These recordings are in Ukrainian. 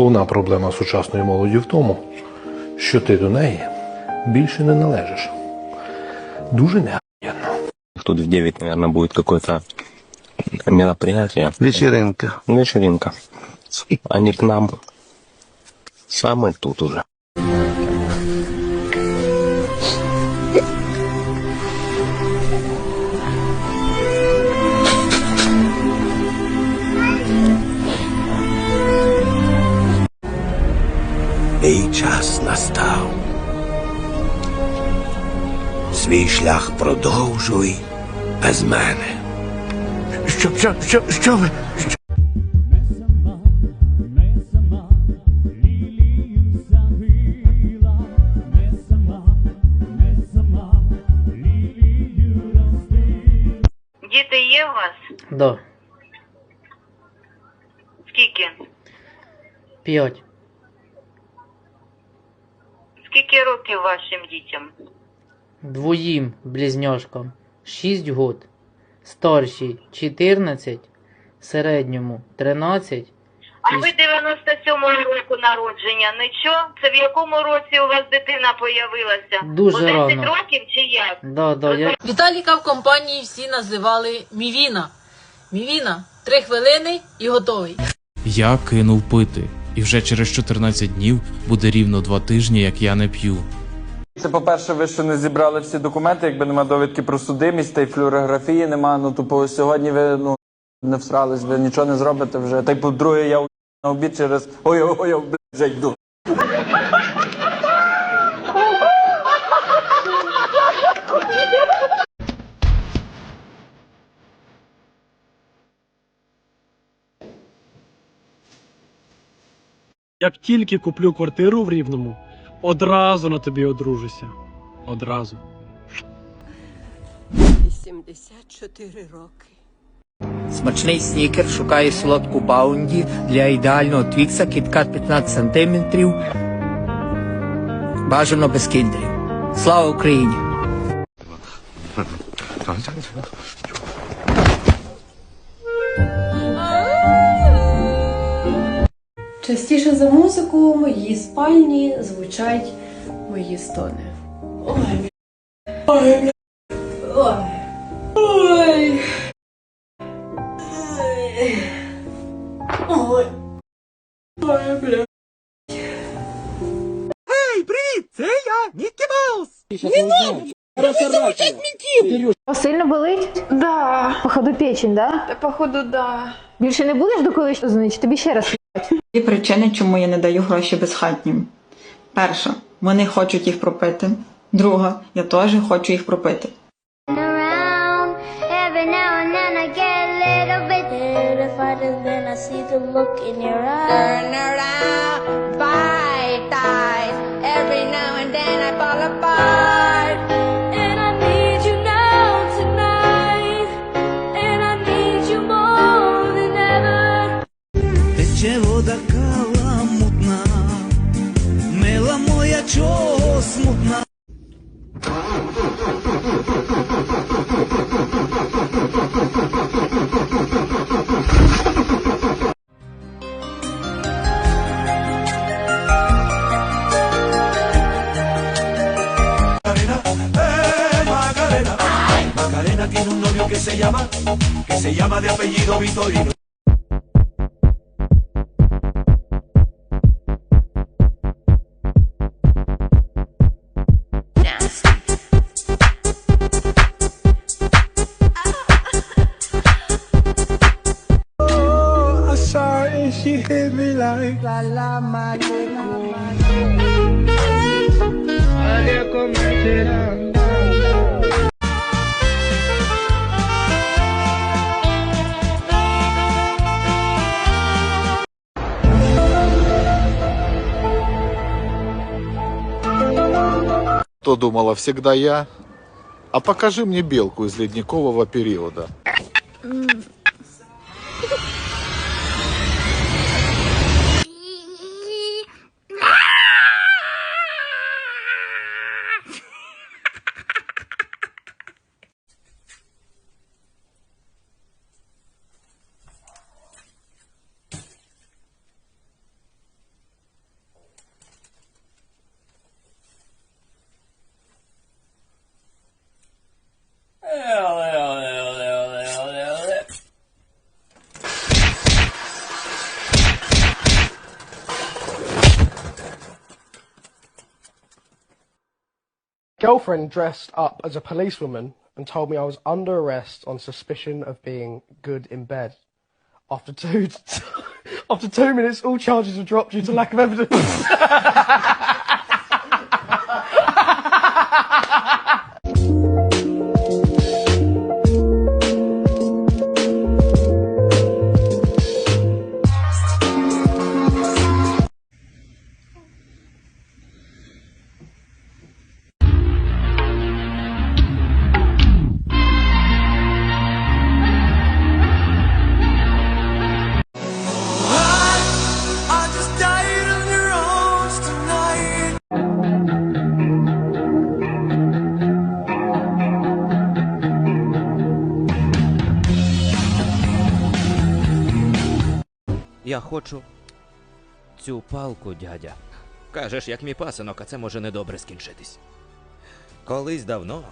головна проблема сучасної молоді в тому, що ти до неї більше не належиш. Дуже негарно. Тут в 9, наверное, будет какое-то мероприятие. Вечеринка. Вечеринка. Они к нам. Самые тут уже. Мій час настав. Свій шлях продовжуй без мене. Що, що, що, що ви? Діти є у вас? Да, Скільки? п'ять. Скільки років вашим дітям? Двоїм близняшкам 6 год. Старшій 14, середньому 13. А ви 97-го року народження. Нічого? Це в якому році у вас дитина появилася? Дуже У 10 рано. років чи як? Да, да, я Віталіка в компанії всі називали Мівіна. Мівіна, три хвилини і готовий. Я кинув пити, і вже через 14 днів буде рівно два тижні, як я не п'ю. Це, по-перше, ви ще не зібрали всі документи, якби нема довідки про судимість, та й флюорографії нема. Ну, тупо сьогодні ви ну, не всрались, ви нічого не зробите вже. Та й по-друге, я на обід через ой-ой-ой, вже йду. Як тільки куплю квартиру в Рівному, одразу на тобі одружуся. Одразу. 84 роки. Смачний снікер шукає солодку баунді для ідеального твікса кіткат 15 см. Бажано без кіндрів. Слава Україні! Частіше за музику в моїй спальні звучать мої стони. Ой, ой, ой, ой. Ой. Ой, бля. Сильно болить? Да, Походу печень, да? походу, да. Більше не будеш до колись дзвонити? Тобі ще раз. Дві причини, чому я не даю гроші безхатнім. Перша, вони хочуть їх пропити. Друга, я теж хочу їх пропити. Every now and then I fall apart. Macarena tiene un novio que se llama, que se llama de apellido Vitorino. То думала всегда я. А покажи мне белку из ледникового периода. Girlfriend dressed up as a policewoman and told me I was under arrest on suspicion of being good in bed. After two, after two minutes, all charges were dropped due to lack of evidence. Я хочу цю палку, дядя. Кажеш, як мій пасинок, а це може недобре скінчитись. Колись давно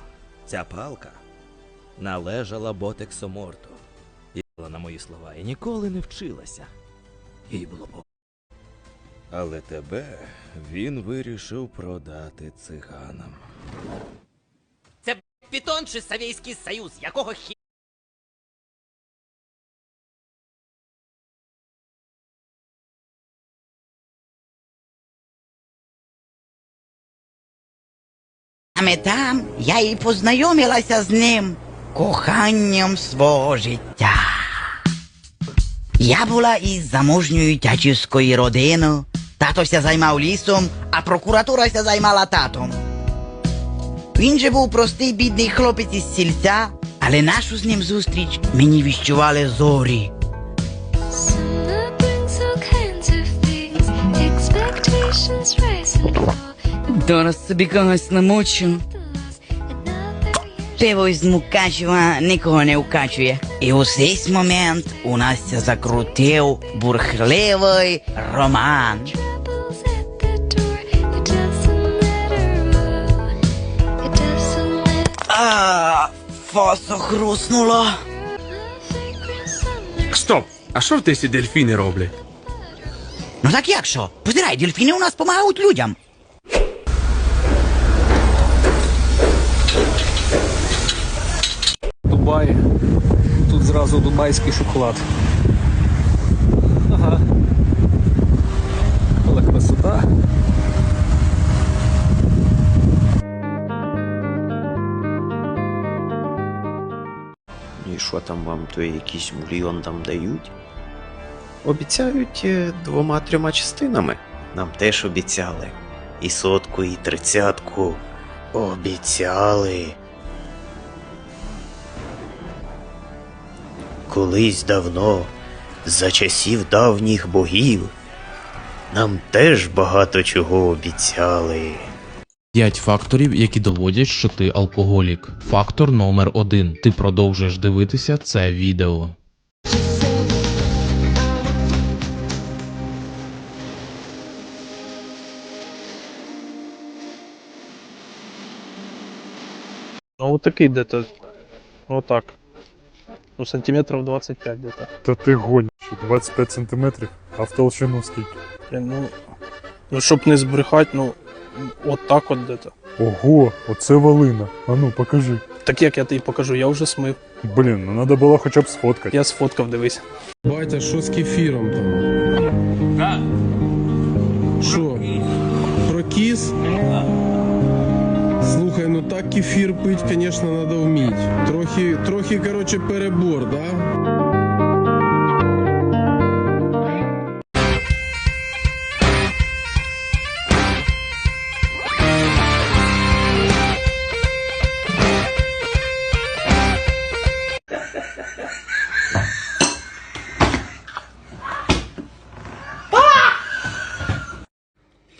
ця палка належала Ботексу Морту. І на мої слова, і ніколи не вчилася. Їй було по. Але тебе він вирішив продати циганам. Це Пітон чи Савійський Союз? Якого хі... Саме там я і познайомилася з ним коханням свого життя. Я була із заможньої тячівської родини. Тато ся займав лісом, а прокуратура ся займала татом. Він же був простий бідний хлопець із сільця, але нашу з ним зустріч мені віщували зорі. Зараз собі когось намочу. Пиво із Мукачева нікого не укачує. І у цей момент у нас закрутив бурхливий роман. А, фосо хруснуло. Стоп! А що в тесі дельфіни роблять? Ну так як що? Позирай, дельфіни у нас допомагають людям. Дубай. Тут зразу дубайський шоколад. Ага. Але красота. І що там вам, то якийсь мільйон там дають? Обіцяють е, двома-трьома частинами. Нам теж обіцяли. І сотку, і тридцятку. Обіцяли. Колись давно, за часів давніх богів, нам теж багато чого обіцяли. 5 факторів, які доводять, що ти алкоголік. Фактор номер 1 Ти продовжуєш дивитися це відео. Ну, вот такие где-то. Ну, сантиметров 25 где-то. Та ти гониш, 25 сантиметрів, а в толщину скільки? Ну, ну, щоб не збрехати, ну, от так от где-то. Ого, оце волина. А ну, покажи. Так як я тобі покажу, я вже смив. Блін, ну треба було хоча б сфоткати. Я сфоткав, дивись. Батя, що з кефіром там? Що? ну так кефір пить, звісно, треба вміти. Трохи, трохи, короче, перебор, да?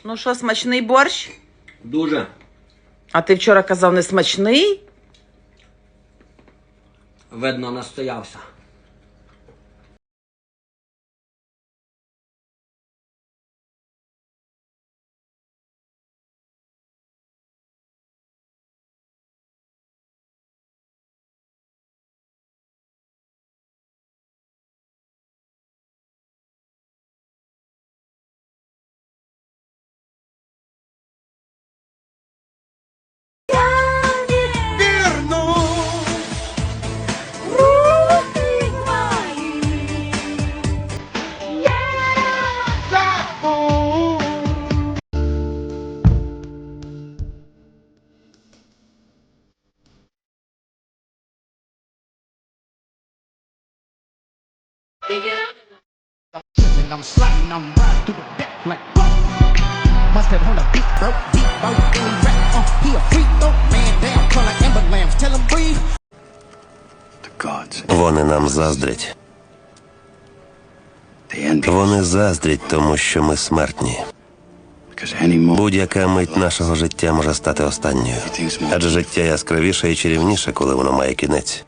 Ну що, смачний борщ? Дуже. А ти вчора казав не смачний? Видно, настоявся. I'm sliding, I'm riding through the back like Must have on a beat, bro, deep, in the rap, uh, he a freak, though, man down, color amber lamps, tell him breathe. Вони нам заздрять. Вони заздрять тому, що ми смертні. Будь-яка мить нашого життя може стати останньою. Адже життя яскравіше і чарівніше, коли воно має кінець.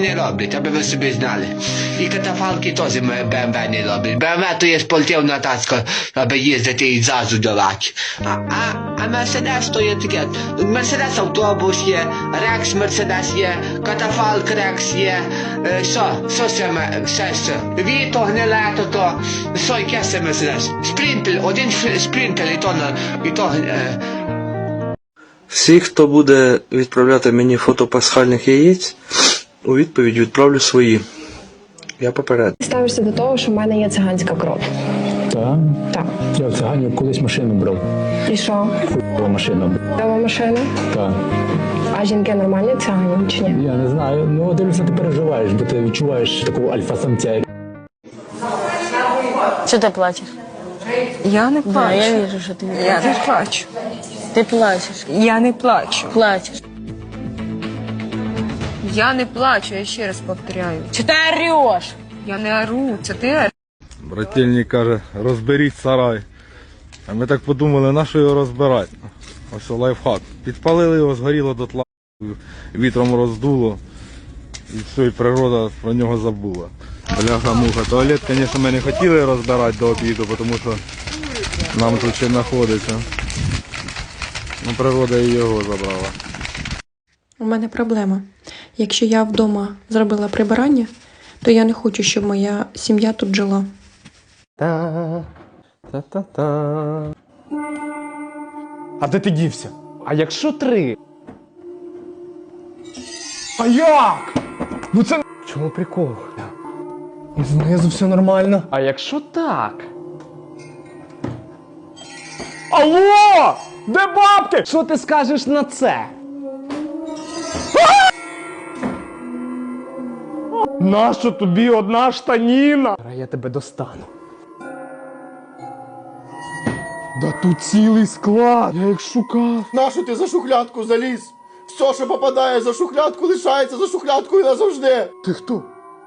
Не роблять, аби ви собі знали. І катафалки теж БМВ не роблять. БМВ то є спортивна тачка, аби їздити і зразу долати. А, а, а Мерседес то є таке. Мерседес автобус є, Рекс Мерседес є, катафалк Рекс є. Що? Що це ме- ще? Віто, гниле то то. Що, яке це Мерседес? Спринтель, один спринтель і то, і то е, Всі, хто буде відправляти мені фото пасхальних яєць, у відповідь відправлю свої. Я поперед. Ставишся до того, що в мене є циганська кров. Так? Так. Я в цигані колись машину брав. І що? Хуйова машина. Нова машина? Так. А жінки нормальні цигані чи ні? Я не знаю. Ну, дивлюся, ти переживаєш, бо ти відчуваєш такого альфа-самця. Що ти плачеш? Я не Да, я вижу, що ти Я не плачу. Ти плачеш. Я не плачу. Плачеш. Я не плачу, я ще раз повторяю. Чи ти ореш? Я не ору, це ти ореш. Брательник каже, розберіть сарай. А ми так подумали, на що його розбирати? Ось лайфхак. Підпалили його, згоріло дотла, вітром роздуло. І все, і природа про нього забула. Бляха муха. Туалет, звісно, ми не хотіли розбирати до обіду, тому що нам тут ще знаходиться. Ну, природа і його забрала. У мене проблема. Якщо я вдома зробила прибирання, то я не хочу, щоб моя сім'я тут жила. Та-та-та. А де ти дівся? А якщо три? А як? Ну це. В чому прикол? Знизу все нормально. А якщо так? Алло! Де бабки? Що ти скажеш на це? Нащо тобі одна штаніна? Я тебе достану. Да тут цілий склад. Я їх шукав. Нащо ти за шухлядку заліз? Все, що попадає за шухлядку, лишається за шухлядкою назавжди. Ти хто?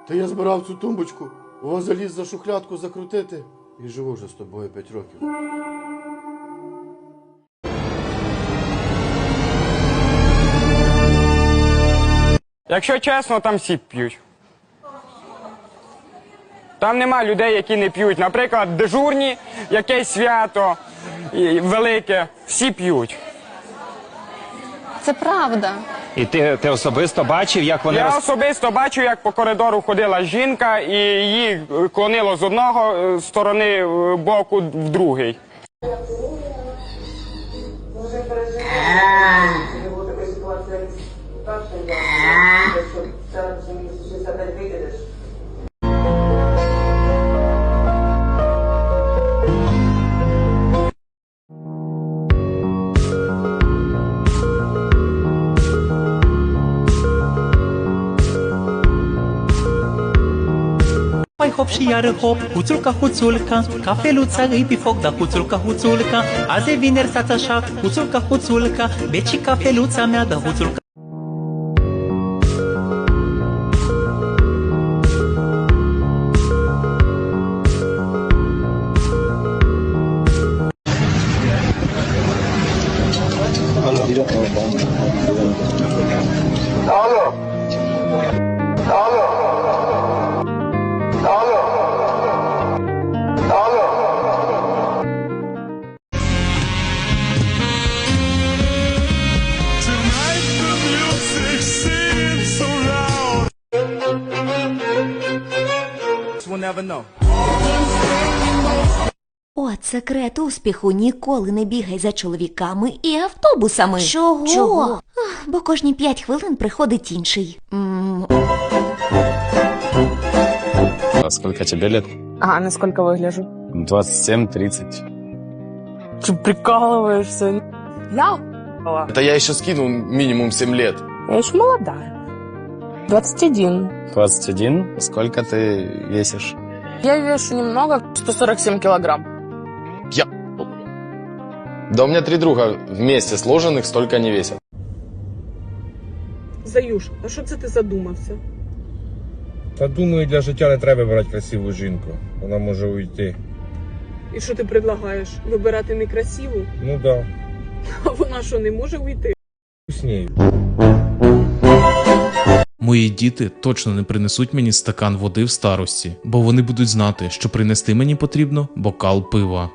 Та я збирав цю тумбочку, о, заліз за шухлядку закрутити. І живу вже з тобою 5 років. Якщо чесно, там всі п'ють. Там нема людей, які не п'ють. Наприклад, дежурні, якесь свято велике, всі п'ють. Це правда. І ти, ти особисто бачив, як вони Я роз... особисто бачу, як по коридору ходила жінка і її клонило з одного е, сторони е, боку в другий. Mai hop și iară hop, huțulca, huțulca Cafeluța îi pifoc, da huțulca, huțulca Azi e vineri, stați așa, huțulca, huțulca Beci cafeluța mea, da huțulca От секрет успіху ніколи не бігай за чоловіками і автобусами. Чого? Чого? Ах, Бо кожні п'ять хвилин приходить інший. М, А сколько тебе лет? А насколько выгляжу? 27-30. Ты прикалываешься? Я? Это я еще скинул минимум 7 лет. Я еще молодая. 21. 21? Сколько ты весишь? Я вешу немного, 147 килограмм. Я... Да у меня три друга вместе сложенных столько не весят. Заюш, а що це ти задумався? Та думаю, для життя не треба брати красиву жінку. Вона може уйти. І що ти предлагаєш? Вибирати некрасиву? Ну да, А вона що, не може уйти? з нею. Мої діти точно не принесуть мені стакан води в старості, бо вони будуть знати, що принести мені потрібно бокал пива.